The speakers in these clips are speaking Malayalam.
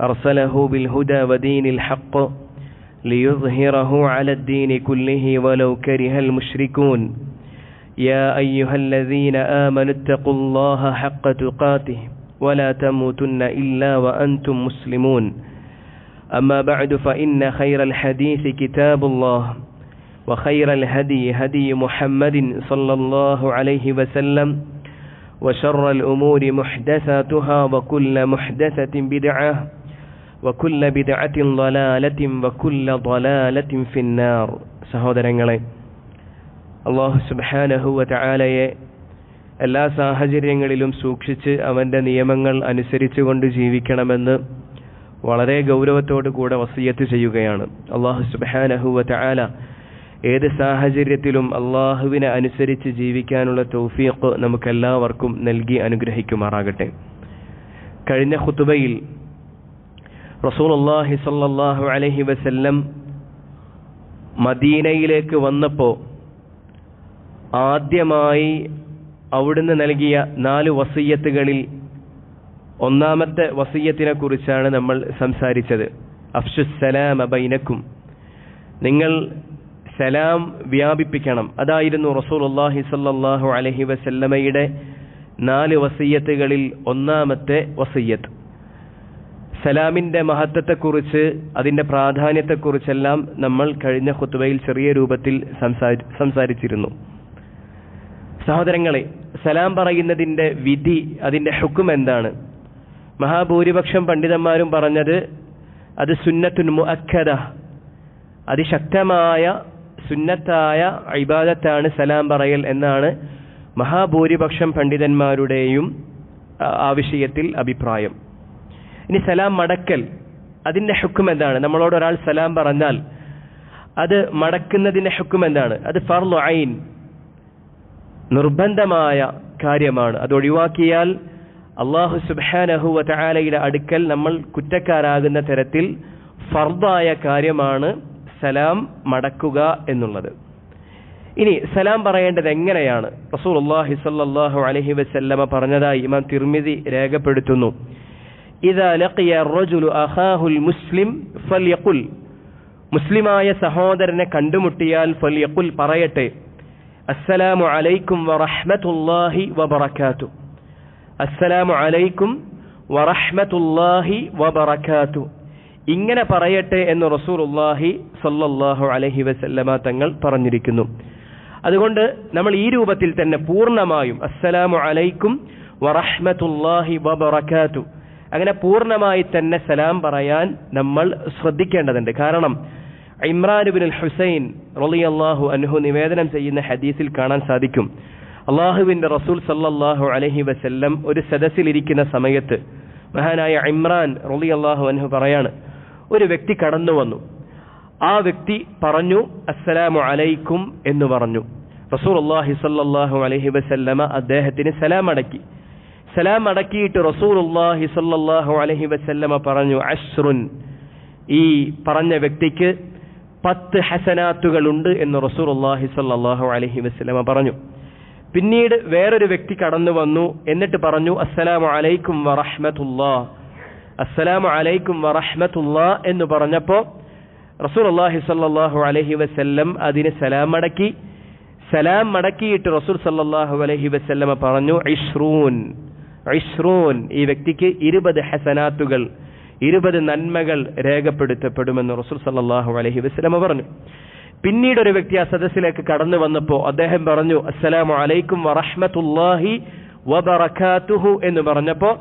أرسله بالهدى ودين الحق ليظهره على الدين كله ولو كره المشركون. يا أيها الذين آمنوا اتقوا الله حق تقاته ولا تموتن إلا وأنتم مسلمون. أما بعد فإن خير الحديث كتاب الله وخير الهدي هدي محمد صلى الله عليه وسلم وشر الأمور محدثاتها وكل محدثة بدعة وكل بدعة ضلالة وكل ضلالة في النار സഹോദരങ്ങളെ അള്ളാഹു സുബാനഹുവ ചായാലയെ എല്ലാ സാഹചര്യങ്ങളിലും സൂക്ഷിച്ച് അവൻ്റെ നിയമങ്ങൾ അനുസരിച്ചുകൊണ്ട് ജീവിക്കണമെന്ന് വളരെ ഗൗരവത്തോടു കൂടെ വസീയത്ത് ചെയ്യുകയാണ് അള്ളാഹു സുബാനഹുവ ചായാല ഏത് സാഹചര്യത്തിലും അള്ളാഹുവിനെ അനുസരിച്ച് ജീവിക്കാനുള്ള തൗഫീഖ് നമുക്കെല്ലാവർക്കും നൽകി അനുഗ്രഹിക്കുമാറാകട്ടെ കഴിഞ്ഞ ഖുത്തുബയിൽ റസൂൽ അള്ളാഹി സല്ലാഹു അലഹി വസല്ലം മദീനയിലേക്ക് വന്നപ്പോൾ ആദ്യമായി അവിടുന്ന് നൽകിയ നാല് വസീയത്തുകളിൽ ഒന്നാമത്തെ വസീയത്തിനെ കുറിച്ചാണ് നമ്മൾ സംസാരിച്ചത്. അഫ്ഷുസലാം അബൈനക്കും നിങ്ങൾ സലാം വ്യാപിപ്പിക്കണം. അതായിരുന്നു റസൂൽ അള്ളാഹി സല്ലാഹു അലഹി വസല്ലമയുടെ നാല് വസീയത്തുകളിൽ ഒന്നാമത്തെ വസീയത്ത്. സലാമിന്റെ മഹത്വത്തെക്കുറിച്ച് അതിന്റെ പ്രാധാന്യത്തെക്കുറിച്ചെല്ലാം നമ്മൾ കഴിഞ്ഞ ഹുത്തുബയിൽ ചെറിയ രൂപത്തിൽ സംസാരിച്ചിരുന്നു. സഹോദരങ്ങളെ സലാം പറയുന്നതിന്റെ വിധി അതിന്റെ ഹുക്കും എന്താണ്? മഹാഭൂരിപക്ഷം പണ്ഡിതന്മാരും പറഞ്ഞത് അത് സുന്നത്തുൻ മുഅക്കദ അതിശക്തമായ സുന്നത്തായ ഇബാദത്താണ് സലാം പറയൽ എന്നാണ് മഹാഭൂരിപക്ഷം പണ്ഡിതന്മാരുടെയും ആ വിഷയത്തിൽ അഭിപ്രായം. ഇനി സലാം മടക്കൽ അതിന്റെ ഹുക്കും എന്താണ്? നമ്മളോട് ഒരാൾ സലാം പറഞ്ഞാൽ അത് മടക്കുന്നതിന്റെ ഹുക്കും എന്താണ്? അത് ഫർലു ഐൻ നിർബന്ധമായ കാര്യമാണ്. അത് ഒഴിവാക്കിയാൽ അള്ളാഹു സുബാനഹുവ ചായാലയുടെ അടുക്കൽ നമ്മൾ കുറ്റക്കാരാകുന്ന തരത്തിൽ ഫർദായ കാര്യമാണ് സലാം മടക്കുക എന്നുള്ളത്. ഇനി സലാം പറയേണ്ടത് എങ്ങനെയാണ്? റസൂൽ അള്ളാഹി സല്ലാഹു അലഹി വസല്ലമ പറഞ്ഞതായി ഇമാം തിർമിതി രേഖപ്പെടുത്തുന്നു. ഇതാ ലക്കിയ റജുലു അഹാഹുൽ മുസ്ലിം ഫൽയഖുൽ മുസ്ലിമായ സഹോദരനെ കണ്ടുമുട്ടിയാൽ ഫൽയഖുൽ പറയട്ടെ. അസ്സലാമു അലൈക്കും വറഹ്മത്തുള്ളാഹി വബറകാതു അസ്സലാമു അലൈക്കും വറഹ്മത്തുള്ളാഹി വബറകാതു ഇങ്ങനെ പറയട്ടെ എന്ന് റസൂലുള്ളാഹി സല്ലല്ലാഹു അലൈഹി വസല്ലമ തങ്ങൾ പറഞ്ഞിരിക്കുന്നു. അതുകൊണ്ട് നമ്മൾ ഈ രൂപത്തിൽ തന്നെ പൂർണമായും അസ്സലാമു അലൈക്കും വറഹ്മത്തുള്ളാഹി വബറകാതു അങ്ങനെ പൂർണമായി തന്നെ സലാം പറയാൻ നമ്മൾ ശ്രദ്ധിക്കേണ്ടതുണ്ട്. കാരണം ഇമ്രാൻ ബിൻ ഹുസൈൻ അള്ളാഹു അനുഹു നിവേദനം ചെയ്യുന്ന ഹദീസിൽ കാണാൻ സാധിക്കും. അള്ളാഹുവിന്റെ റസൂൽ സല്ലാഹു അലഹി വസല്ലം ഒരു സദസ്സിലിരിക്കുന്ന സമയത്ത് മഹാനായ ഇമ്രാൻ റലി അള്ളാഹു അനുഹു പറയാണ് ഒരു വ്യക്തി കടന്നു വന്നു. ആ വ്യക്തി പറഞ്ഞു അസ്സലാമു അലൈക്കും എന്ന് പറഞ്ഞു. റസൂൽ അള്ളാഹി സല്ലാഹു അലഹി വസല്ലമ അദ്ദേഹത്തിന് സലാം അടക്കി സലാം അടക്കിയിട്ട് റസൂലുള്ളാഹി സല്ലാഹു അലഹി വസല്ലമ പറഞ്ഞു അശ്രുൻ. ഈ പറഞ്ഞ വ്യക്തിക്ക് പത്ത് ഹസനാത്തുകളുണ്ട് എന്ന് റസൂലുള്ളാഹി സല്ലാഹു അലഹി വസല്ലമ പറഞ്ഞു. പിന്നീട് വേറൊരു വ്യക്തി കടന്നു വന്നു എന്നിട്ട് പറഞ്ഞു അസ്സലാമു അലൈക്കും വറഹ്മത്തുല്ലാ അസ്സലാമു അലൈക്കും വറഹ്മത്തുല്ലാ എന്ന് പറഞ്ഞപ്പോൾ റസൂലുള്ളാഹി സല്ലാഹു അലഹി വസ്ല്ലം അതിന് സലാം മടക്കി സലാം മടക്കിയിട്ട് റസൂൽ സല്ലാഹു അലഹി വസല്ലമ പറഞ്ഞു ഇഷ്റൂൻ. ഇഷ്റൂൻ ഈ വ്യക്തിക്ക് ഇരുപത് ഹസനാത്തുകൾ ഇരുപത് നന്മകൾ രേഖപ്പെടുത്തപ്പെടുമെന്ന് റസൂൽ സല്ലാഹു അലഹി വസ്ലമ പറഞ്ഞു. പിന്നീട് ഒരു വ്യക്തി ആ സദസ്സിലേക്ക് കടന്നു വന്നപ്പോൾ അദ്ദേഹം പറഞ്ഞു അസ്സലാമു അലൈക്കും വറഹ്മത്തുള്ളാഹി വബറകാതുഹു എന്ന് പറഞ്ഞപ്പോൾ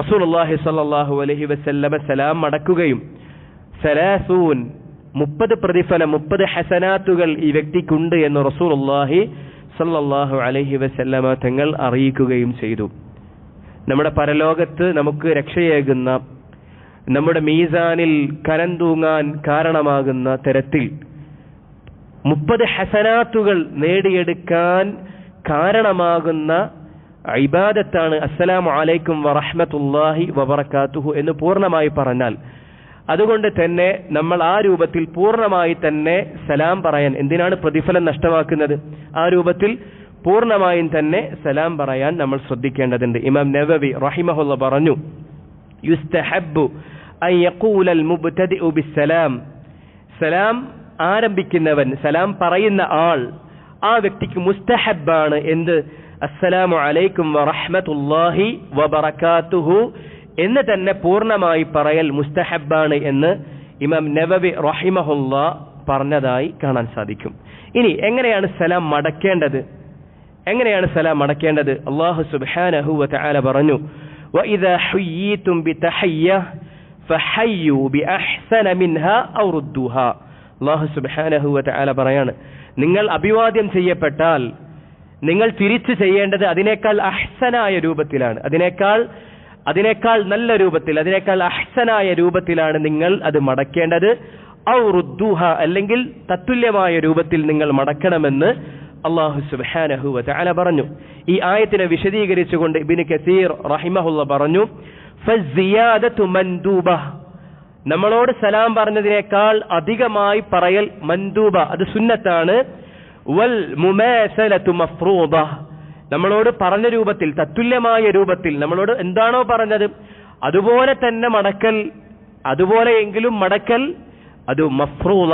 റസൂലുള്ളാഹി സല്ലാഹു അലഹി വസ്ലമ സലാം മടക്കുകയും സലാസൂൻ മുപ്പത് പ്രതിഫലം മുപ്പത് ഹസനാത്തുകൾ ഈ വ്യക്തിക്കുണ്ട് എന്ന് റസൂൽ അള്ളാഹി സല്ലാഹു അലഹി വസല്ലമ തങ്ങൾ അറിയിക്കുകയും ചെയ്തു. നമ്മുടെ പരലോകത്ത് നമുക്ക് രക്ഷയേകുന്ന നമ്മുടെ മീസാനിൽ കരം തൂങ്ങാൻ കാരണമാകുന്ന തരത്തിൽ മുപ്പത് ഹസനാത്തുകൾ നേടിയെടുക്കാൻ കാരണമാകുന്ന ഇബാദത്താണ് അസ്സലാം അലൈക്കും വറഹ്മത്തുള്ളാഹി വബറകാതുഹു എന്ന് പൂർണമായി പറഞ്ഞാൽ അതുകൊണ്ട് തന്നെ നമ്മൾ ആ രൂപത്തിൽ പൂർണമായി തന്നെ സലാം പറയാൻ എന്തിനാണ് പ്രതിഫലം നഷ്ടമാക്കുന്നത്? ആ രൂപത്തിൽ പൂർണമായും തന്നെ സലാം പറയാൻ നമ്മൾ ശ്രദ്ധിക്കേണ്ടതുണ്ട്. ഇമാം നവവി റഹിമഹുല്ല പറഞ്ഞു യുസ്തഹബു ബിസ്സലാം. സലാം ആരംഭിക്കുന്നവൻ സലാം പറയുന്ന ആൾ ആ വ്യക്തിക്ക് മുസ്തഹബാണ് എന്ത്? അസ്സലാമു അലൈക്കും വറഹ്മത്തുള്ളാഹി വബറകാതുഹു. എന്ന് തന്നെ പൂർണമായി പറയൽ മുസ്തഹബാണ് എന്ന് ഇമാം നബവി റഹിമഹുല്ല പറഞ്ഞതായി കാണാൻ സാധിക്കും. ഇനി എങ്ങനെയാണ് സലാം മടക്കേണ്ടത്? എങ്ങനെയാണ് സലാം അടക്കേണ്ടത്? അള്ളാഹു സുബാനഹു വാല പറഞ്ഞു അള്ളാഹു സുബാനഹു വാല പറയാണ് നിങ്ങൾ അഭിവാദ്യം ചെയ്യപ്പെട്ടാൽ നിങ്ങൾ തിരിച്ചു ചെയ്യേണ്ടത് അതിനേക്കാൾ അഹ്സനായ രൂപത്തിലാണ്. അതിനേക്കാൾ അതിനേക്കാൾ നല്ല രൂപത്തിൽ അതിനേക്കാൾ അഹ്സനായ രൂപത്തിലാണ് നിങ്ങൾ അത് മടക്കേണ്ടത്. ഔ റുദ്ദുഹ അല്ലെങ്കിൽ തത്തുല്യമായ രൂപത്തിൽ നിങ്ങൾ മടക്കണമെന്ന് അള്ളാഹു സുബ്ഹാനഹു വതആല പറഞ്ഞു. ഈ ആയത്തിനെ വിശദീകരിച്ചുകൊണ്ട് ഇബിന് കസീർ റഹിമഹുല്ല പറഞ്ഞു നമ്മളോട് സലാം പറഞ്ഞതിനേക്കാൾ അധികമായി പറയൽ മന്ദൂബ അത് സുന്നത്താണ്. വൽ നമ്മളോട് പറഞ്ഞ രൂപത്തിൽ തത്തുല്യമായ രൂപത്തിൽ നമ്മളോട് എന്താണോ പറഞ്ഞത്? അതുപോലെ തന്നെ മടക്കൽ അതുപോലെയെങ്കിലും മടക്കൽ അത് മഫ്റൂള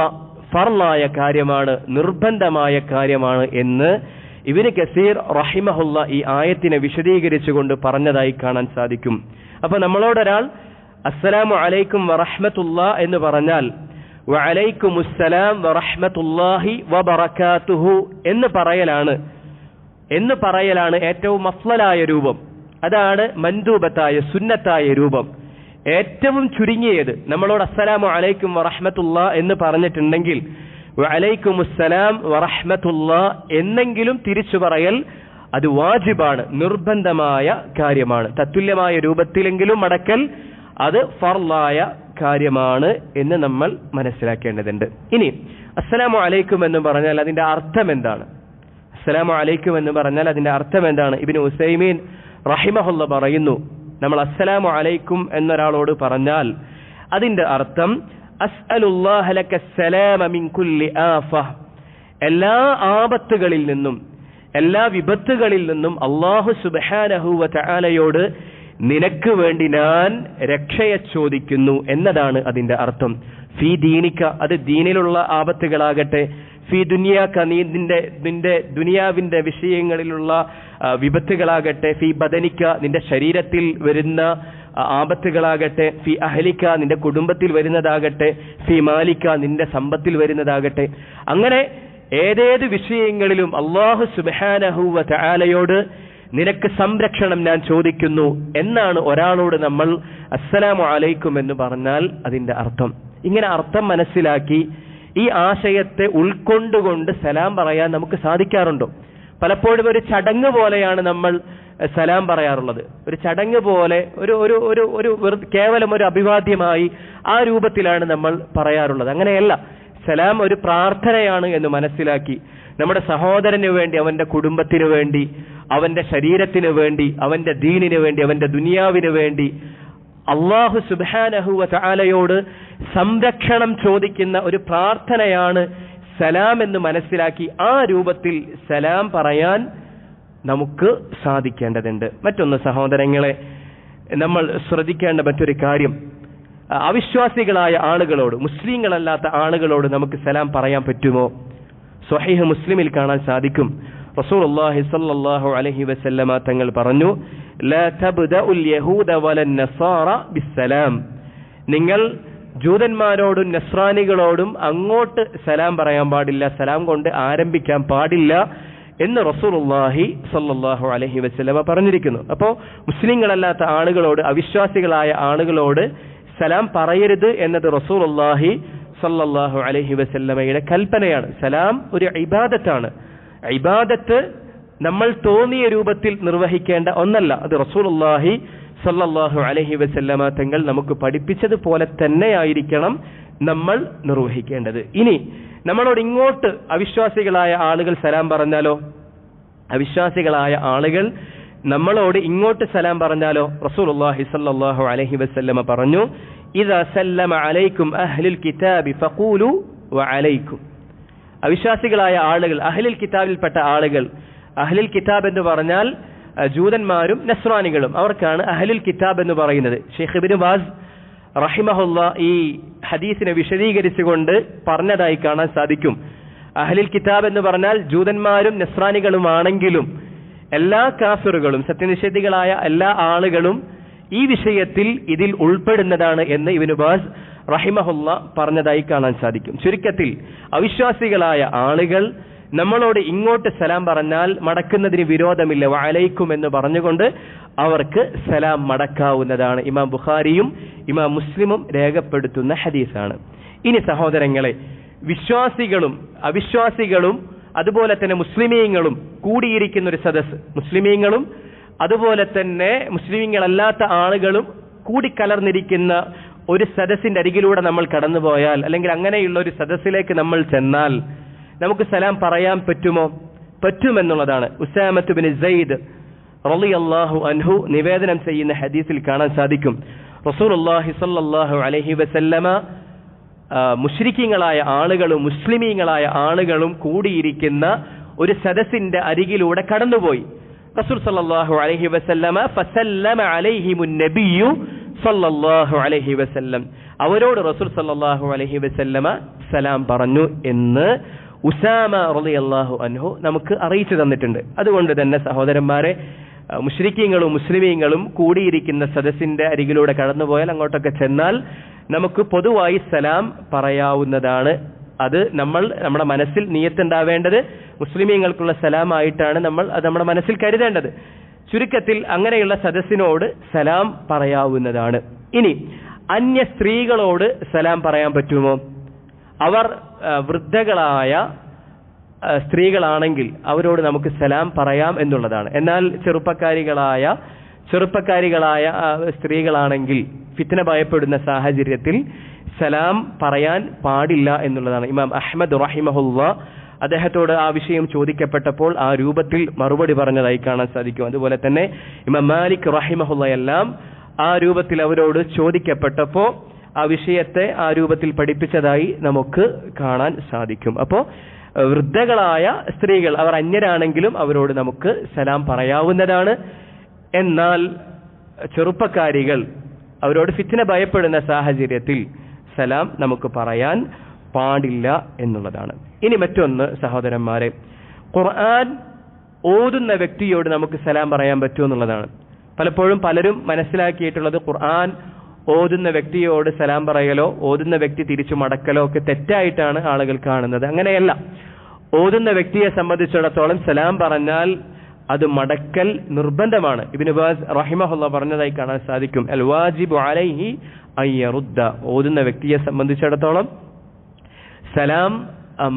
ഫർലായ കാര്യമാണ് നിർബന്ധമായ കാര്യമാണ് എന്ന് ഇവന് കസീർ റഹിമഹുല്ല ഈ ആയത്തിനെ വിശദീകരിച്ചുകൊണ്ട് പറഞ്ഞതായി കാണാൻ സാധിക്കും. അപ്പൊ നമ്മളോടൊരാൾ അസ്സലാമു അലൈക്കും വറഹ്മത്തുള്ള എന്ന് പറഞ്ഞാൽ വഅലൈക്കും അസ്സലാം വറഹ്മത്തുള്ളാഹി വബറകാതുഹു എന്ന് പറയലാണ്. എന്ന് പറയലാണ് ഏറ്റവും അഫ്ലലായ രൂപം. അതാണ് മൻദൂബത്തായ സുന്നത്തായ രൂപം. ഏറ്റവും ചുരുങ്ങിയത് നമ്മളോട് അസ്സലാമു അലൈക്കും വറഹമത്തുള്ള എന്ന് പറഞ്ഞിട്ടുണ്ടെങ്കിൽ വഅലൈക്കും അസ്സലാം വറഹ്മത്തുള്ള എന്നെങ്കിലും തിരിച്ചു പറയൽ അത് വാജിബാണ് നിർബന്ധമായ കാര്യമാണ്. തത്തുല്യമായ രൂപത്തിലെങ്കിലും മടക്കൽ അത് ഫർലായ കാര്യമാണ് എന്ന് നമ്മൾ മനസ്സിലാക്കേണ്ടതുണ്ട്. ഇനി അസ്സലാമു അലൈക്കും എന്ന് പറഞ്ഞാൽ അതിന്റെ അർത്ഥം എന്താണ്? അസ്സലാമു അലൈക്കും എന്ന് പറഞ്ഞാൽ അതിന്റെ അർത്ഥം എന്താണ്? ഇബിന് ഹുസൈമീൻ റഹിമഹുല്ല പറയുന്നു നമ്മൾ അസ്സലാമു അലൈക്കും എന്നൊരാളോട് പറഞ്ഞാൽ അതിന്റെ അർത്ഥം എല്ലാ ആപത്തുകളിൽ നിന്നും എല്ലാ വിപത്തുകളിൽ നിന്നും അള്ളാഹു തആലയോട് നിനക്ക് വേണ്ടി ഞാൻ രക്ഷയെ ചോദിക്കുന്നു എന്നതാണ് അതിന്റെ അർത്ഥം. ഫീ ദീനിക്ക അത് ദീനിലുള്ള ആപത്തുകളാകട്ടെ ഫി ദുനിയാക്ക നീ നിന്റെ നിന്റെ ദുനിയാവിന്റെ വിഷയങ്ങളിലുള്ള വിപത്തുകളാകട്ടെ ഫീ ബദനിക്ക നിന്റെ ശരീരത്തിൽ വരുന്ന ആപത്തുകളാകട്ടെ ഫി അഹലിക്ക നിന്റെ കുടുംബത്തിൽ വരുന്നതാകട്ടെ ഫി മാലിക്ക നിന്റെ സമ്പത്തിൽ വരുന്നതാകട്ടെ. അങ്ങനെ ഏതേത് വിഷയങ്ങളിലും അള്ളാഹു സുബാനഹുവ ചാലയോട് നിനക്ക് സംരക്ഷണം ഞാൻ ചോദിക്കുന്നു എന്നാണ് ഒരാളോട് നമ്മൾ അസ്സലാമു അലൈക്കും എന്ന് പറഞ്ഞാൽ അതിന്റെ അർത്ഥം. ഇങ്ങനെ അർത്ഥം മനസ്സിലാക്കി ഈ ആശയത്തെ ഉൾക്കൊണ്ടുകൊണ്ട് സലാം പറയാൻ നമുക്ക് സാധിക്കാറുണ്ടോ? പലപ്പോഴും ഒരു ചടങ്ങ് പോലെയാണ് നമ്മൾ സലാം പറയാറുള്ളത്. ഒരു ചടങ്ങ് പോലെ ഒരു ഒരു ഒരു ഒരു കേവലം ഒരു അഭിവാദ്യമായി ആ രൂപത്തിലാണ് നമ്മൾ പറയാറുള്ളത്. അങ്ങനെയല്ല. സലാം ഒരു പ്രാർത്ഥനയാണ് എന്ന് മനസ്സിലാക്കി നമ്മുടെ സഹോദരന് വേണ്ടി അവന്റെ കുടുംബത്തിന് വേണ്ടി അവന്റെ ശരീരത്തിന് വേണ്ടി അവന്റെ ദീനിന് വേണ്ടി അവന്റെ ദുനിയാവിന് വേണ്ടി അള്ളാഹു സുബാനഹുവ ചാലയോട് സംരക്ഷണം ചോദിക്കുന്ന ഒരു പ്രാർത്ഥനയാണ് സലാം എന്ന് മനസ്സിലാക്കി ആ രൂപത്തിൽ സലാം പറയാൻ നമുക്ക് സാധിക്കേണ്ടതുണ്ട്. മറ്റൊന്ന് സഹോദരങ്ങളെ നമ്മൾ ശ്രദ്ധിക്കേണ്ട മറ്റൊരു കാര്യം. അവിശ്വാസികളായ ആളുകളോട് മുസ്ലിങ്ങളല്ലാത്ത ആളുകളോട് നമുക്ക് സലാം പറയാൻ പറ്റുമോ? സ്വഹീഹ് മുസ്ലിമിൽ കാണാൻ സാധിക്കും. റസൂലുള്ളാഹി സ്വല്ലല്ലാഹു അലഹി വസല്ലമ തങ്ങൾ പറഞ്ഞു ലാ തബ്ദഉൽ യഹൂദ വലൻ നസാറ ബിസ്സലാം. നിങ്ങൾ ജൂതന്മാരോടും നസ്രാനികളോടും അങ്ങോട്ട് സലാം പറയാൻ പാടില്ല സലാം കൊണ്ട് ആരംഭിക്കാൻ പാടില്ല എന്ന് റസൂലുള്ളാഹി സ്വല്ലല്ലാഹു അലൈഹി വസ്ലമ പറഞ്ഞിരിക്കുന്നു. അപ്പോൾ മുസ്ലിങ്ങളല്ലാത്ത ആളുകളോട് അവിശ്വാസികളായ ആളുകളോട് സലാം പറയരുത് എന്നത് റസൂലുള്ളാഹി സല്ലാഹു അലൈഹി വസല്ലമയുടെ കൽപ്പനയാണ്. സലാം ഒരു ഇബാദത്താണ്. ഇബാദത്ത് നമ്മൾ തോന്നിയ രൂപത്തിൽ നിർവഹിക്കേണ്ട ഒന്നല്ല. അത് റസൂലുള്ളാഹി സല്ലല്ലാഹു അലൈഹി വസല്ലമ തങ്ങൾ നമുക്ക് പഠിപ്പിച്ചതുപോലെ തന്നെയായിരിക്കണം നമ്മൾ നിർവഹിക്കേണ്ടത്. ഇനി നമ്മളോട് ഇങ്ങോട്ട് അവിശ്വാസികളായ ആളുകൾ സലാം പറഞ്ഞാലോ? അവിശ്വാസികളായ ആളുകൾ നമ്മളോട് ഇങ്ങോട്ട് സലാം പറഞ്ഞാലോ? റസൂലുള്ളാഹി സ്വല്ലല്ലാഹു അലഹി വസല്ലമ പറഞ്ഞു അലൈക്കും അഹ്ലിൽ കിതാബി ഫഖൂലു അലൈക്കും. അവിശ്വാസികളായ ആളുകൾ അഹ്ലിൽ കിതാബിൽപ്പെട്ട ആളുകൾ അഹ്ലുൽ കിതാബ് എന്ന് പറഞ്ഞാൽ ജൂതന്മാരും നസ്രാനികളും. അവർക്കാണ് അഹ്ലുൽ കിതാബ് എന്ന് പറയുന്നത്. ഷെയ്ഖ് ഇബ്നു ബാസ് റഹിമഹുല്ല ഈ ഹദീസിനെ വിശദീകരിച്ചുകൊണ്ട് പറഞ്ഞതായി കാണാൻ സാധിക്കും. അഹ്ലിൽ കിതാബ് എന്ന് പറഞ്ഞാൽ ജൂതന്മാരും നസ്രാനികളുമാണെങ്കിലും എല്ലാ കാഫിറുകളും സത്യനിഷേധികളായ എല്ലാ ആളുകളും ഈ വിഷയത്തിൽ ഇതിൽ ഉൾപ്പെടുന്നതാണ് എന്ന് ഇബിനു ബാസ് റഹിമഹുല്ല പറഞ്ഞതായി കാണാൻ സാധിക്കും. ചുരുക്കത്തിൽ അവിശ്വാസികളായ ആളുകൾ നമ്മളോട് ഇങ്ങോട്ട് സലാം പറഞ്ഞാൽ മടക്കുന്നതിന് വിരോധമില്ല. വഅലൈക്കും എന്ന് പറഞ്ഞുകൊണ്ട് അവർക്ക് സലാം മടക്കാവുന്നതാണ്. ഇമാം ബുഖാരിയും ഇമാം മുസ്ലിമും രേഖപ്പെടുത്തുന്ന ഹദീസാണ്. ഇനി സഹോദരങ്ങളെ വിശ്വാസികളും അവിശ്വാസികളും അതുപോലെ തന്നെ മുസ്ലിമീങ്ങളും കൂടിയിരിക്കുന്ന ഒരു സദസ് മുസ്ലിമീങ്ങളും അതുപോലെ തന്നെ മുസ്ലിമീങ്ങളല്ലാത്ത ആളുകളും കൂടിക്കലർന്നിരിക്കുന്ന ഒരു സദസ്സിന്റെ അരികിലൂടെ നമ്മൾ കടന്നുപോയാൽ അല്ലെങ്കിൽ അങ്ങനെയുള്ള ഒരു സദസ്സിലേക്ക് നമ്മൾ ചെന്നാൽ നമുക്ക് സലാം പറയാൻ പറ്റുമോ? പറ്റുമെന്നുള്ളതാണ്. ഉസാമത്ത് ബിൻ റലി അള്ളാഹു അൻഹു നിവേദനം ചെയ്യുന്ന ഹദീസിൽ കാണാൻ സാധിക്കും. റസൂലുള്ളാഹി സ്വല്ലല്ലാഹു അലഹി വസല്ലമ ആ, ആളുകളും മുസ്ലിമീങ്ങളായ ആളുകളും കൂടിയിരിക്കുന്ന ഒരു സദസ്സിന്റെ അരികിലൂടെ കടന്നുപോയി. റസൂൽ സല്ലാഹു അലൈഹി വസല്ലമ ഫസല്ലമ അലൈഹിമുൻ നബിയു സല്ലല്ലാഹു അലൈഹി വസല്ലം. അവരോട് റസൂൽ സല്ലല്ലാഹു അലഹി വസല്ലമ സലാം പറഞ്ഞു എന്ന് ഉസാമ റളിയല്ലാഹു അൻഹു നമുക്ക് അറിയിച്ചു തന്നിട്ടുണ്ട്. അതുകൊണ്ട് തന്നെ സഹോദരന്മാരെ അഹ് മുശ്രിക്കീങ്ങളും മുസ്ലിമീങ്ങളും കൂടിയിരിക്കുന്ന സദസ്സിന്റെ അരികിലൂടെ കടന്നുപോയാൽ അങ്ങോട്ടൊക്കെ ചെന്നാൽ നമുക്ക് പൊതുവായി സലാം പറയാവുന്നതാണ്. അത് നമ്മൾ നമ്മുടെ മനസ്സിൽ നീയത്തുണ്ടാവേണ്ടത് മുസ്ലിമീങ്ങൾക്കുള്ള സലാമായിട്ടാണ് നമ്മൾ അത് നമ്മുടെ മനസ്സിൽ കരുതേണ്ടത്. ചുരുക്കത്തിൽ അങ്ങനെയുള്ള സദസ്സിനോട് സലാം പറയാവുന്നതാണ്. ഇനി അന്യ സ്ത്രീകളോട് സലാം പറയാൻ പറ്റുമോ? അവർ വൃദ്ധകളായ സ്ത്രീകളാണെങ്കിൽ അവരോട് നമുക്ക് സലാം പറയാം എന്നുള്ളതാണ്. എന്നാൽ ചെറുപ്പക്കാരികളായ ചെറുപ്പക്കാരികളായ സ്ത്രീകളാണെങ്കിൽ ഫിത്ന ഭയപ്പെടുന്ന സാഹചര്യത്തിൽ സലാം പറയാൻ പാടില്ല എന്നുള്ളതാണ്. ഇമാം അഹമ്മദ് റഹിമഹുല്ല അദ്ദേഹത്തോട് ആ വിഷയം ചോദിക്കപ്പെട്ടപ്പോൾ ആ രൂപത്തിൽ മറുപടി പറഞ്ഞതായി കാണാൻ സാധിക്കും. അതുപോലെ തന്നെ ഇമാം മാലിക് റഹിമഹുല്ല എല്ലാം ആ രൂപത്തിൽ അവരോട് ചോദിക്കപ്പെട്ടപ്പോ ആ വിഷയത്തെ ആ രൂപത്തിൽ പഠിപ്പിച്ചതായി നമുക്ക് കാണാൻ സാധിക്കും. അപ്പോൾ വൃദ്ധകളായ സ്ത്രീകൾ അവർ അന്യരാണെങ്കിലും അവരോട് നമുക്ക് സലാം പറയാവുന്നതാണ്. എന്നാൽ ചെറുപ്പക്കാരികൾ അവരോട് ഫിറ്റിനെ ഭയപ്പെടുന്ന സാഹചര്യത്തിൽ സലാം നമുക്ക് പറയാൻ പാടില്ല എന്നുള്ളതാണ്. ഇനി മറ്റൊന്ന് സഹോദരന്മാരെ ഖുർആൻ ഓതുന്ന വ്യക്തിയോട് നമുക്ക് സലാം പറയാൻ പറ്റുമെന്നുള്ളതാണ്. പലപ്പോഴും പലരും മനസ്സിലാക്കിയിട്ടുള്ളത് ഖുർആൻ ഓതുന്ന വ്യക്തിയോട് സലാം പറയലോ ഓതുന്ന വ്യക്തി തിരിച്ചു മടക്കലോ ഒക്കെ തെറ്റായിട്ടാണ് ആളുകൾ കാണുന്നത്. അങ്ങനെയല്ല. ഓതുന്ന വ്യക്തിയെ സംബന്ധിച്ചിടത്തോളം സലാം പറഞ്ഞാൽ അത് മടക്കൽ നിർബന്ധമാണ്. ഇബിന് റഹിമഹുല്ല പറഞ്ഞതായി കാണാൻ സാധിക്കും. അൽ വാജിബു അലൈഹി അയ്യറുദ്ദ ഓതുന്ന വ്യക്തിയെ സംബന്ധിച്ചിടത്തോളം സലാം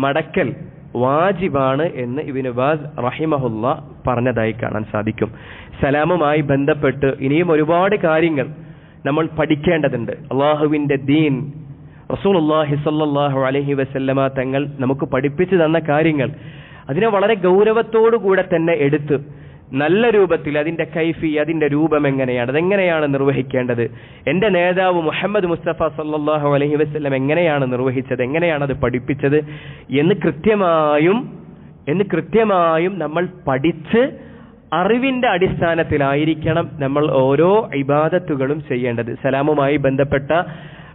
മടക്കൽ വാജിബാണ് എന്ന് ഇബിന് ബാസ് റഹിമഹുല്ല പറഞ്ഞതായി കാണാൻ സാധിക്കും. സലാമുമായി ബന്ധപ്പെട്ട് ഇനിയും ഒരുപാട് കാര്യങ്ങൾ നമ്മൾ പഠിക്കേണ്ടതുണ്ട്. അള്ളാഹുവിന്റെ ദീൻ. റസൂൽ അള്ളാഹി സല്ലാഹു അലഹി വസല്ലമ തങ്ങൾ നമുക്ക് പഠിപ്പിച്ചു തന്ന കാര്യങ്ങൾ. അതിനെ വളരെ ഗൗരവത്തോടു കൂടെ തന്നെ എടുത്ത് നല്ല രൂപത്തിൽ അതിന്റെ കൈഫി അതിന്റെ രൂപം എങ്ങനെയാണ് അതെങ്ങനെയാണ് നിർവഹിക്കേണ്ടത്? എന്റെ നേതാവ് മുഹമ്മദ് മുസ്തഫ സല്ലാഹു അലഹി വസല്ലം എങ്ങനെയാണ് നിർവഹിച്ചത് എങ്ങനെയാണ് അത് പഠിപ്പിച്ചത് എന്ന് കൃത്യമായും എന്ന് കൃത്യമായും നമ്മൾ പഠിച്ച് അറിവിന്റെ അടിസ്ഥാനത്തിലായിരിക്കണം നമ്മൾ ഓരോ ഇബാദത്തുകളും ചെയ്യേണ്ടത് സലാമുമായി ബന്ധപ്പെട്ട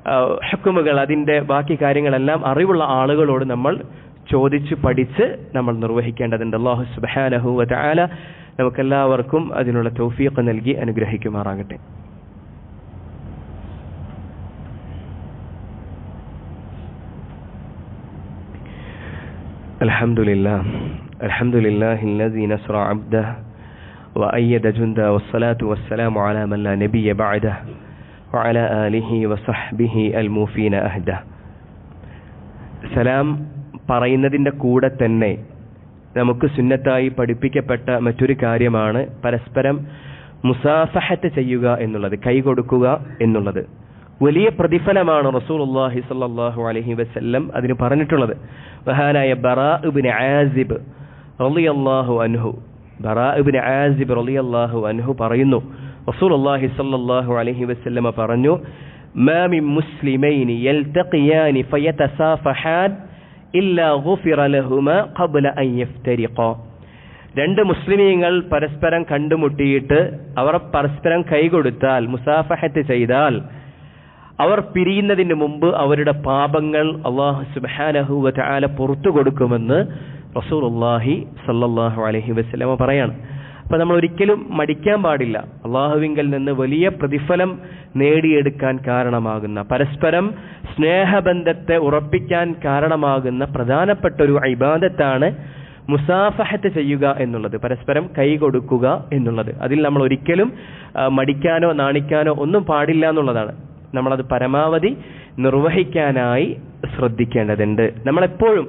ആ, ഹുക്കുമുകൾ അതിന്റെ ബാക്കി കാര്യങ്ങളെല്ലാം അറിവുള്ള ആളുകളോട് നമ്മൾ ചോദിച്ച് പഠിച്ച് നമ്മൾ നിർവഹിക്കേണ്ടതുണ്ട് അള്ളാഹു സുബ്ഹാനഹു വ തആല നമുക്കെല്ലാവർക്കും അതിനുള്ള തൗഫീഖ് നൽകി അനുഗ്രഹിക്കുമാറാകട്ടെ الحمد لله الحمد لله الذي نصر عبده وأيد جنده والصلاة والسلام على من لا نبي بعده وعلى آله وصحبه الموفين أهده സലാം പറയുന്നതിൻ്റെ കൂടെ തന്നെ നമുക്ക് സുന്നത്തായി പഠിപ്പിക്കപ്പെട്ട മറ്റൊരു കാര്യമാണ് പരസ്പരം മുസാഫഹത്ത് ചെയ്യുക എന്നുള്ളത് കൈ കൊടുക്കുക എന്നുള്ളത് വലിയ പ്രതിഫലമാണ് റസൂലുള്ളാഹി സ്വല്ലല്ലാഹു അലൈഹി വസല്ലം അതിന് പറഞ്ഞിട്ടുള്ളത് മഹാനായ ബറാ ഇബ്നു ആസിബ് റളിയല്ലാഹു അൻഹു ബറാഇബിൻ ആസിബ് റളിയല്ലാഹു അൻഹു പറയുന്നു. റസൂൽ അള്ളാഹി സല്ലാഹു അലഹി വസ്ല്ലമ പറഞ്ഞു മാമി മുസ്ലിമൈനി യൽതഖിയാനി ഫയതസാഫഹാൻ ഇല്ലാ ഗുഫിറ ലഹുമ ഖബ്ല അൻ യഫ്തരിഖാ. രണ്ട് മുസ്ലിമീങ്ങൾ പരസ്പരം കണ്ടുമുട്ടിയിട്ട് അവർ പരസ്പരം കൈകൊടുത്താൽ മുസാഫഹത്ത് ചെയ്താൽ അവർ പിരിയുന്നതിന് മുമ്പ് അവരുടെ പാപങ്ങൾ അള്ളാഹു സുബാനഹുവ ചാല പുറത്തു കൊടുക്കുമെന്ന് റസൂലുള്ളാഹി സല്ലാഹു അലഹി വസ്ലമ പറയാണ്. അപ്പം നമ്മൾ ഒരിക്കലും മടിക്കാൻ പാടില്ല. അള്ളാഹുവിങ്കൽ നിന്ന് വലിയ പ്രതിഫലം നേടിയെടുക്കാൻ കാരണമാകുന്ന പരസ്പരം സ്നേഹബന്ധത്തെ ഉറപ്പിക്കാൻ കാരണമാകുന്ന പ്രധാനപ്പെട്ട ഒരു ഇബാദത്താണ് മുസാഫഹത്ത് ചെയ്യുക എന്നുള്ളത് പരസ്പരം കൈ കൊടുക്കുക എന്നുള്ളത്. അതിൽ നമ്മൾ ഒരിക്കലും മടിക്കാനോ നാണിക്കാനോ ഒന്നും പാടില്ല എന്നുള്ളതാണ്. നമ്മളത് പരമാവധി നിർവഹിക്കാനായി ശ്രദ്ധിക്കേണ്ടതുണ്ട്. നമ്മളെപ്പോഴും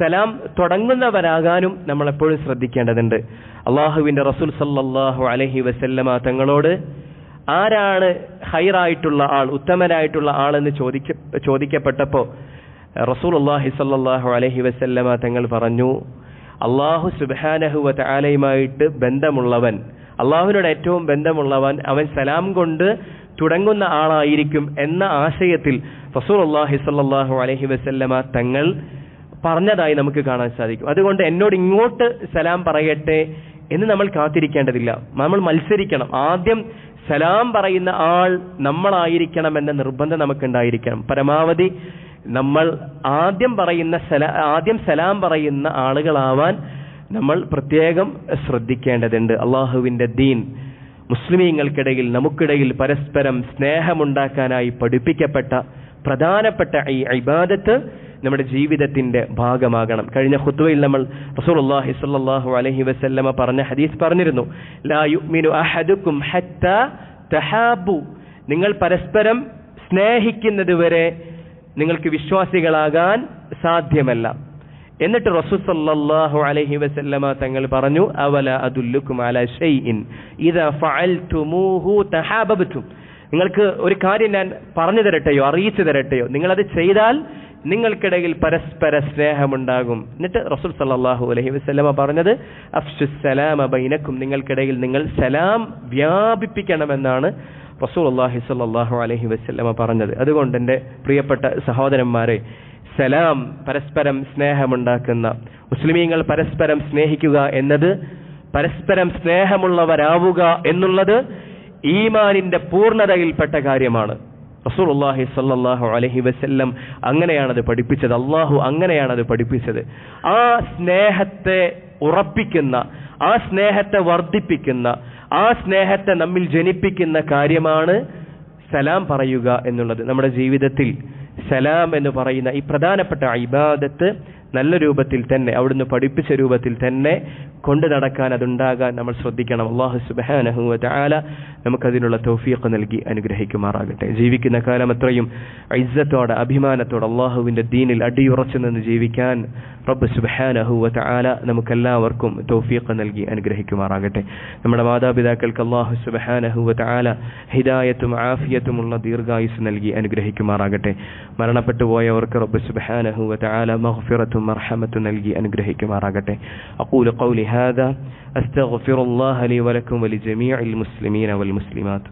സലാം തുടങ്ങുന്നവരാകാനും നമ്മൾ എപ്പോഴും ശ്രദ്ധിക്കേണ്ടതുണ്ട്. അള്ളാഹുവിന്റെ റസൂൽ സല്ലാഹു അലഹി വസല്ലമ തങ്ങളോട് ആരാണ് ഹൈറായിട്ടുള്ള ആൾ ഉത്തമനായിട്ടുള്ള ആളെന്ന് ചോദിക്ക ചോദിക്കപ്പെട്ടപ്പോൾ റസൂൽ അള്ളാഹി സല്ലാഹു അലഹി വസല്ലമ തങ്ങൾ പറഞ്ഞു അള്ളാഹു സുബാനഹുവ ആലയുമായിട്ട് ബന്ധമുള്ളവൻ അള്ളാഹുവിനോട് ഏറ്റവും ബന്ധമുള്ളവൻ അവൻ സലാം കൊണ്ട് തുടങ്ങുന്ന ആളായിരിക്കും എന്ന ആശയത്തിൽ റസൂൽ അള്ളാഹി സല്ലാഹു അലഹി വസല്ലമ തങ്ങൾ പറഞ്ഞതായി നമുക്ക് കാണാൻ സാധിക്കും. അതുകൊണ്ട് എന്നോട് ഇങ്ങോട്ട് സലാം പറയട്ടെ എന്ന് നമ്മൾ കാത്തിരിക്കേണ്ടതില്ല. നമ്മൾ മത്സരിക്കണം. ആദ്യം സലാം പറയുന്ന ആൾ നമ്മളായിരിക്കണം എന്ന നിർബന്ധം നമുക്കുണ്ടായിരിക്കണം. പരമാവധി നമ്മൾ ആദ്യം പറയുന്ന സല ആദ്യം സലാം പറയുന്ന ആളുകളാവാൻ നമ്മൾ പ്രത്യേകം ശ്രദ്ധിക്കേണ്ടതുണ്ട്. അള്ളാഹുവിന്റെ ദീൻ മുസ്ലിമീങ്ങൾക്കിടയിൽ നമുക്കിടയിൽ പരസ്പരം സ്നേഹമുണ്ടാക്കാനായി പഠിപ്പിക്കപ്പെട്ട പ്രധാനപ്പെട്ട ഈ ഇബാദത്ത് നമ്മുടെ ജീവിതത്തിന്റെ ഭാഗമാകണം. കഴിഞ്ഞ ഹുത്തുവയിൽ നമ്മൾ റസൂലുള്ളാഹി സ്വല്ലല്ലാഹു അലൈഹി വസല്ലമ പറഞ്ഞ ഹദീസ് പറഞ്ഞിരുന്നു. ലാ യുഅ്മിനു ഹത്താ നിങ്ങൾ പരസ്പരം സ്നേഹിക്കുന്നത് വരെ നിങ്ങൾക്ക് വിശ്വാസികളാകാൻ സാധ്യമല്ല. എന്നിട്ട് റസൂൽ സല്ലല്ലാഹു അലൈഹി വസല്ലമ തങ്ങൾ പറഞ്ഞു അവല അദുല്ലുക്കും അല ഷൈഇൻ. ഇദാ ഫഅൽതുമൂഹു തഹാബബതും. നിങ്ങൾക്ക് ഒരു കാര്യം ഞാൻ പറഞ്ഞു തരട്ടെയോ അറിയിച്ചു തരട്ടെയോ? നിങ്ങളത് ചെയ്താൽ നിങ്ങൾക്കിടയിൽ പരസ്പര സ്നേഹമുണ്ടാകും. എന്നിട്ട് റസൂൽ സല്ലല്ലാഹു അലഹി വസ്ലമ പറഞ്ഞത് അഫ്സുസലാം അബൈനക്കും ബൈനക്കും നിങ്ങൾക്കിടയിൽ നിങ്ങൾ സലാം വ്യാപിപ്പിക്കണമെന്നാണ് റസൂൽ അള്ളാഹി സല്ലല്ലാഹു അലഹി വസ്ലമ പറഞ്ഞത്. അതുകൊണ്ട് എന്റെ പ്രിയപ്പെട്ട സഹോദരന്മാരെ സലാം പരസ്പരം സ്നേഹമുണ്ടാക്കുന്ന മുസ്ലിമീങ്ങൾ പരസ്പരം സ്നേഹിക്കുക എന്നത് പരസ്പരം സ്നേഹമുള്ളവരാവുക എന്നുള്ളത് ഈമാനിന്റെ പൂർണതയിൽപ്പെട്ട കാര്യമാണ്. റസൂലുള്ളാഹി സല്ലാഹു അലഹി വസ്ല്ലം അങ്ങനെയാണത് പഠിപ്പിച്ചത്. അള്ളാഹു അങ്ങനെയാണത് പഠിപ്പിച്ചത്. ആ സ്നേഹത്തെ ഉറപ്പിക്കുന്ന ആ സ്നേഹത്തെ വർദ്ധിപ്പിക്കുന്ന ആ സ്നേഹത്തെ നമ്മിൽ ജനിപ്പിക്കുന്ന കാര്യമാണ് സലാം പറയുക എന്നുള്ളത്. നമ്മുടെ ജീവിതത്തിൽ സലാം എന്ന് പറയുന്ന ഈ പ്രധാനപ്പെട്ട ഇബാദത്ത് നല്ല രൂപത്തിൽ തന്നെ അവിടുന്ന് പഠിപ്പിച്ച രൂപത്തിൽ തന്നെ കൊണ്ടു നടക്കാൻ അതുണ്ടാകാൻ നമ്മൾ ശ്രദ്ധിക്കണം. അള്ളാഹു സുബ്ഹാനഹു വ തആല നമുക്കതിനുള്ള തൗഫീഖ് നൽകി അനുഗ്രഹിക്കുമാറാകട്ടെ. ജീവിക്കുന്ന കാലം അത്രയും ഐസത്തോടെ അഭിമാനത്തോടെ അള്ളാഹുവിന്റെ ദീനിൽ അടിയുറച്ചു നിന്ന് ജീവിക്കാൻ റബ്ബ് സുബ്ഹാനഹു വ തആല നമുക്കെല്ലാവർക്കും തൗഫീഖ് നൽകി അനുഗ്രഹിക്കുമാറാകട്ടെ. നമ്മുടെ മാതാപിതാക്കൾക്ക് അള്ളാഹു സുബ്ഹാനഹു വ ഹിദായത്തും ഹിദായത്തും ആഫിയത്തുമുള്ള ദീർഘായുസ് നൽകി അനുഗ്രഹിക്കുമാറാകട്ടെ. മരണപ്പെട്ടു പോയവർക്ക് റബ്ബ് സുബ്ഹാനഹു വ തആല മഗ്ഫിറത്തും മർഹമത്തും നൽകി അനുഗ്രഹിക്കുമാറാകട്ടെ. അഖൂലു ഖൗലി ഹാദാ അസ്തഗ്ഫിറുല്ലാഹ ലി വലക്കും വലിജമീഇൽ മുസ്ലിമീന വൽ മുസ്ലിമാത്ത്